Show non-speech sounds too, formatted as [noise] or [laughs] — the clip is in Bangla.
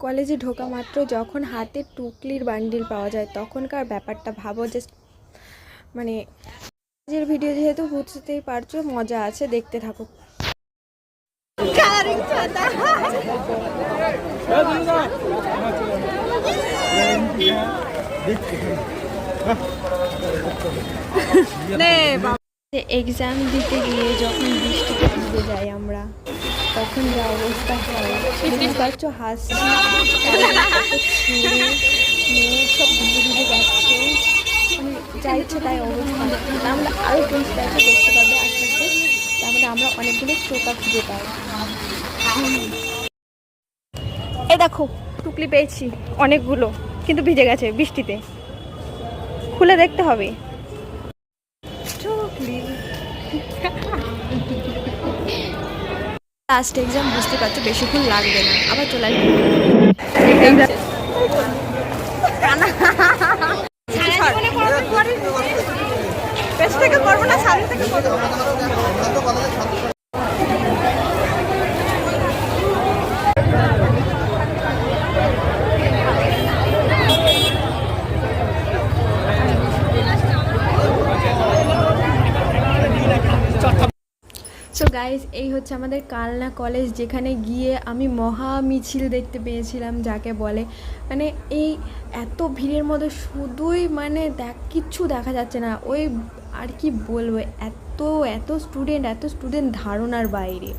কলেজে ঢোকা মাত্র যখন হাতে টুকলির বান্ডিল পাওয়া যায় তখনকার ব্যাপারটা ভাবো যে মানে আজকের ভিডিও যেহেতু বুঝতেই পারছ মজা আছে দেখতে থাকো। এক্সাম দিতে গিয়ে যখন বৃষ্টিতে ভিজে যাই আমরা। তখন যা অবস্থা হয় কত ছেলে মেয়ে সব ভিজে ভিজে যাচ্ছে। মানে যা ইচ্ছে তাই অবস্থা। আমরা আরও জিনিসটা দেখতে পাবে আস্তে আস্তে। তারপরে আমরা অনেকগুলো চোকা খুঁজে পাই। এ দেখো টুকলি পেয়েছি অনেকগুলো কিন্তু ভিজে গেছে বৃষ্টিতে। খুলে দেখতে হবে। টুকলি। [laughs] লাস্ট এক্সাম বুঝতে পারছ বেশিক্ষণ লাগবে না। আবার চলে আসবে। পেছ থেকে করব না সামনে থেকে করব। গাইজ এই হচ্ছে আমাদের কালনা কলেজ যেখানে গিয়ে আমি মহা মিছিল দেখতে পেয়েছিলাম, যাকে বলে। মানে এই এত ভিড়ের মধ্যে শুধুই মানে দেখ, কিচ্ছু দেখা যাচ্ছে না। ওই আর কি বলব, এত এত স্টুডেন্ট এত স্টুডেন্ট ধারণার বাইরে।